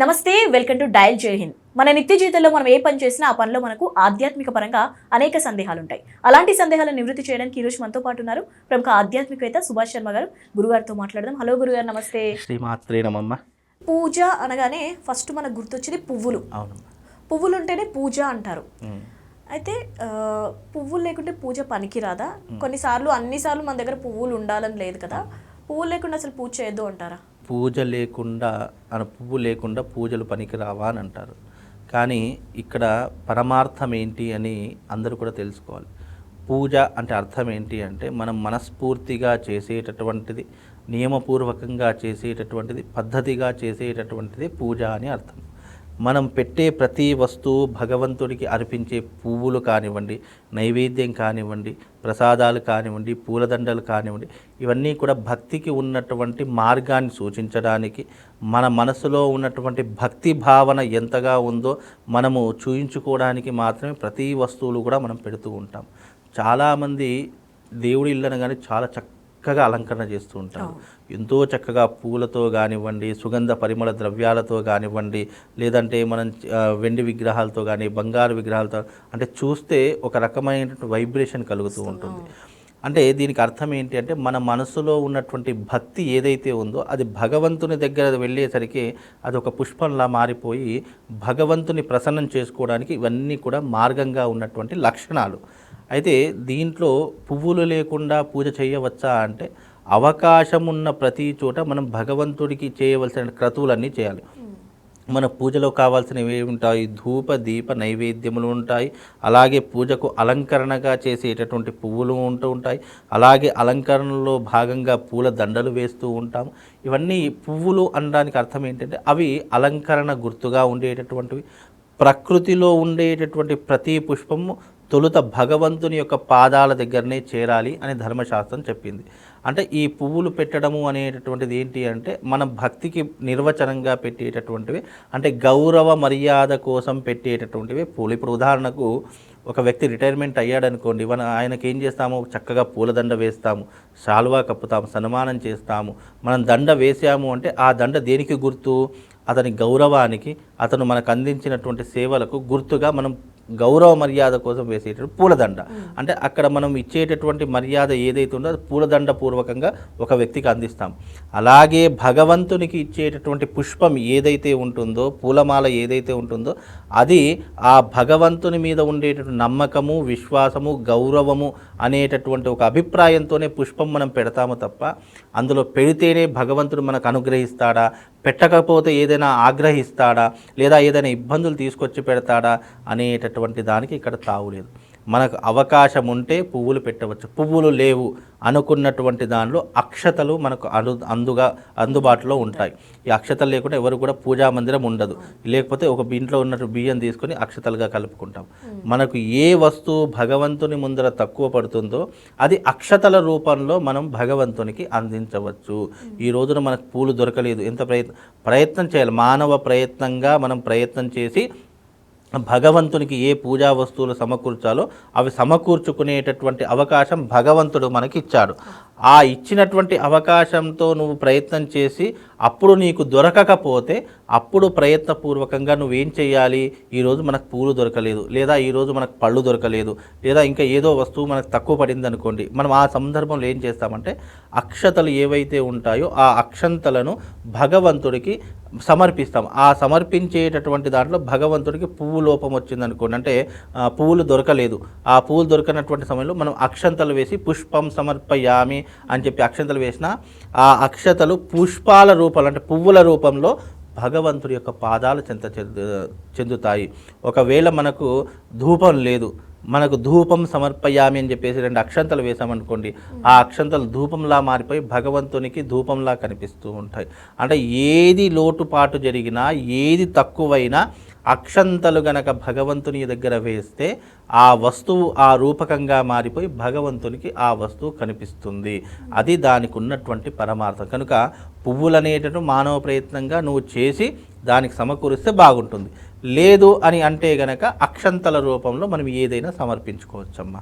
నమస్తే welcome to dial జై హింద్. మన నిత్య జీవితంలో మనం ఏ పని చేసినా ఆ పనిలో మనకు ఆధ్యాత్మిక పరంగా అనేక సందేహాలు ఉంటాయి అలాంటి సందేహాలను నివృత్తి చేయడానికి ఈ రోజు మనతో పాటు ఉన్నారు ప్రముఖ ఆధ్యాత్మికవేత్త సుభాష్ శర్మ గారు. గురుగారితో మాట్లాడదాం. హలో గురుగారు నమస్తే. శ్రీమాత్రే నమమ్మ పూజ అనగానే ఫస్ట్ మనకు గుర్తొచ్చేది పువ్వులు. పువ్వులు ఉంటేనే పూజ అంటారు. అయితే పువ్వులు లేకుంటే పూజ పనికిరాదా? కొన్నిసార్లు అన్నిసార్లు మన దగ్గర పువ్వులు ఉండాలని లేదు కదా. పువ్వులు లేకుండా అసలు పూజ చేయొద్దు అంటారా? పూజ లేకుండా అన పువ్వు లేకుండా పూజలు పనికిరావా అని అంటారు. కానీ ఇక్కడ పరమార్థం ఏంటి అని అందరూ కూడా తెలుసుకోవాలి. పూజ అంటే అర్థం ఏంటి అంటే మనం మనస్ఫూర్తిగా చేసేటటువంటిది నియమపూర్వకంగా చేసేటటువంటిది పద్ధతిగా చేసేటటువంటిది పూజ అని అర్థం. మనం పెట్టే ప్రతి వస్తువు భగవంతుడికి అర్పించే పువ్వులు కానివ్వండి నైవేద్యం కానివ్వండి ప్రసాదాలు కానివ్వండి పూలదండలు కానివ్వండి ఇవన్నీ కూడా భక్తికి ఉన్నటువంటి మార్గాన్ని సూచించడానికి మన మనసులో ఉన్నటువంటి భక్తి భావన ఎంతగా ఉందో మనము చూయించుకోవడానికి మాత్రమే ప్రతి వస్తువులు కూడా మనం పెడుతూ ఉంటాం. చాలామంది దేవుడి ఇల్లు కానీ చాలా చక్కగా అలంకరణ చేస్తూ ఉంటారు. ఎంతో చక్కగా పూలతో కానివ్వండి సుగంధ పరిమళ ద్రవ్యాలతో కానివ్వండి లేదంటే మనం వెండి విగ్రహాలతో కానీ బంగారు విగ్రహాలతో అంటే చూస్తే ఒక రకమైనటువంటి వైబ్రేషన్ కలుగుతూ ఉంటుంది. అంటే దీనికి అర్థం ఏంటి అంటే మన మనసులో ఉన్నటువంటి భక్తి ఏదైతే ఉందో అది భగవంతుని దగ్గర వెళ్ళేసరికి అది ఒక పుష్పంలా మారిపోయి భగవంతుని ప్రసన్నం చేసుకోవడానికి ఇవన్నీ కూడా మార్గంగా ఉన్నటువంటి లక్షణాలు. అయితే దీంట్లో పువ్వులు లేకుండా పూజ చేయవచ్చా అంటే అవకాశం ఉన్న ప్రతి చోట మనం భగవంతుడికి చేయవలసిన క్రతువులన్నీ చేయాలి. మన పూజలో కావాల్సినవి ఏమి ఉంటాయి? ధూప దీప నైవేద్యములు ఉంటాయి. అలాగే పూజకు అలంకరణగా చేసేటటువంటి పువ్వులు ఉంటూ ఉంటాయి. అలాగే అలంకరణలో భాగంగా పూల దండలు వేస్తూ ఉంటాం ఇవన్నీ పువ్వులు అనడానికి అర్థం ఏంటంటే అవి అలంకరణ గుర్తుగా ఉండేటటువంటివి. ప్రకృతిలో ఉండేటటువంటి ప్రతి పుష్పము తొలుత భగవంతుని యొక్క పాదాల దగ్గరనే చేరాలి అని ధర్మశాస్త్రం చెప్పింది. అంటే ఈ పువ్వులు పెట్టడము అనేటటువంటిది ఏంటి అంటే మన భక్తికి నిర్వచనంగా పెట్టేటటువంటివి అంటే గౌరవ మర్యాద కోసం పెట్టేటటువంటివి పూలు. ఇప్పుడు ఉదాహరణకు ఒక వ్యక్తి రిటైర్మెంట్ అయ్యాడనుకోండి మన ఆయనకి ఏం చేస్తాము? చక్కగా పూలదండ వేస్తాము శాల్వా కప్పుతాము సన్మానం చేస్తాము. మనం దండ వేసాము అంటే ఆ దండ దేనికి గుర్తు? అతని గౌరవానికి అతను మనకు అందించినటువంటి సేవలకు గుర్తుగా మనం గౌరవ మర్యాద కోసం వేసేటటువంటి పూలదండ. అంటే అక్కడ మనం ఇచ్చేటటువంటి మర్యాద ఏదైతే ఉందో అది పూలదండ పూర్వకంగా ఒక వ్యక్తికి అందిస్తాం. అలాగే భగవంతునికి ఇచ్చేటటువంటి పుష్పం ఏదైతే ఉంటుందో పూలమాల ఏదైతే ఉంటుందో అది ఆ భగవంతుని మీద ఉండేటటువంటి నమ్మకము విశ్వాసము గౌరవము అనేటటువంటి ఒక అభిప్రాయంతోనే పుష్పం మనం పెడతాము తప్ప అందులో పెడితేనే భగవంతుడు మనకు అనుగ్రహిస్తాడా? పెట్టకపోతే ఏదైనా ఆగ్రహిస్తాడా? లేదా ఏదైనా ఇబ్బందులు తీసుకొచ్చి పెడతాడా? అనేటటువంటి దానికి ఇక్కడ తావులేదు మనకు అవకాశం ఉంటే పువ్వులు పెట్టవచ్చు. పువ్వులు లేవు అనుకున్నటువంటి దానిలో అక్షతలు మనకు అను అందుగా అందుబాటులో ఉంటాయి. ఈ అక్షతలు లేకుండా ఎవరు కూడా పూజా మందిరం ఉండదు. లేకపోతే ఒక ఇంట్లో ఉన్నట్టు బియ్యం తీసుకొని అక్షతలుగా కలుపుకుంటాం. మనకు ఏ వస్తువు భగవంతుని ముందర తక్కువ పడుతుందో అది అక్షతల రూపంలో మనం భగవంతునికి అందించవచ్చు. ఈ రోజున మనకు పూలు దొరకలేదు. ఎంత ప్రయత్నం ప్రయత్నం చేయాలి. మానవ ప్రయత్నంగా మనం ప్రయత్నం చేసి భగవంతునికి ఏ పూజా వస్తువులు సమకూర్చాలో అవి సమకూర్చుకునేటటువంటి అవకాశం భగవంతుడు మనకి ఇచ్చాడు ఆ ఇచ్చినటువంటి అవకాశంతో నువ్వు ప్రయత్నం చేసి అప్పుడు నీకు దొరకకపోతే అప్పుడు ప్రయత్నపూర్వకంగా నువ్వేం చేయాలి ఈరోజు మనకు పూలు దొరకలేదు లేదా ఈరోజు మనకు పళ్ళు దొరకలేదు లేదా ఇంకా ఏదో వస్తువు మనకు తక్కువ పడింది అనుకోండి మనం ఆ సందర్భంలో ఏం చేస్తామంటే అక్షతలు ఏవైతే ఉంటాయో ఆ అక్షంతలను భగవంతుడికి సమర్పిస్తాం. ఆ సమర్పించేటటువంటి దాంట్లో భగవంతుడికి పువ్వు లోపం వచ్చింది అనుకోండి అంటే పువ్వులు దొరకలేదు. ఆ పువ్వులు దొరకనటువంటి సమయంలో మనం అక్షంతలు వేసి పుష్పం సమర్పయామి అని చెప్పి అక్షంతలు వేసిన ఆ అక్షతలు పుష్పాల రూపంలో అంటే పువ్వుల రూపంలో భగవంతుడి యొక్క పాదాలు చెంత చెందుతాయి. ఒకవేళ మనకు ధూపం లేదు మనకు ధూపం సమర్పయామి అని చెప్పేసి రెండు అక్షంతలు వేసామనుకోండి ఆ అక్షంతలు ధూపంలా మారిపోయి భగవంతునికి ధూపంలా కనిపిస్తూ ఉంటాయి. అంటే ఏది లోటుపాటు జరిగినా ఏది తక్కువైనా అక్షంతలు గనక భగవంతుని దగ్గర వేస్తే ఆ వస్తువు ఆ రూపకంగా మారిపోయి భగవంతునికి ఆ వస్తువు కనిపిస్తుంది. అది దానికి ఉన్నటువంటి పరమార్థం. కనుక పువ్వులనేటటువంటి మానవ ప్రయత్నంగా నువ్వు చేసి దానికి సమకూరిస్తే బాగుంటుంది. లేదు అని అంటే గనక అక్షంతల రూపంలో మనం ఏదైనా సమర్పించుకోవచ్చమ్మా.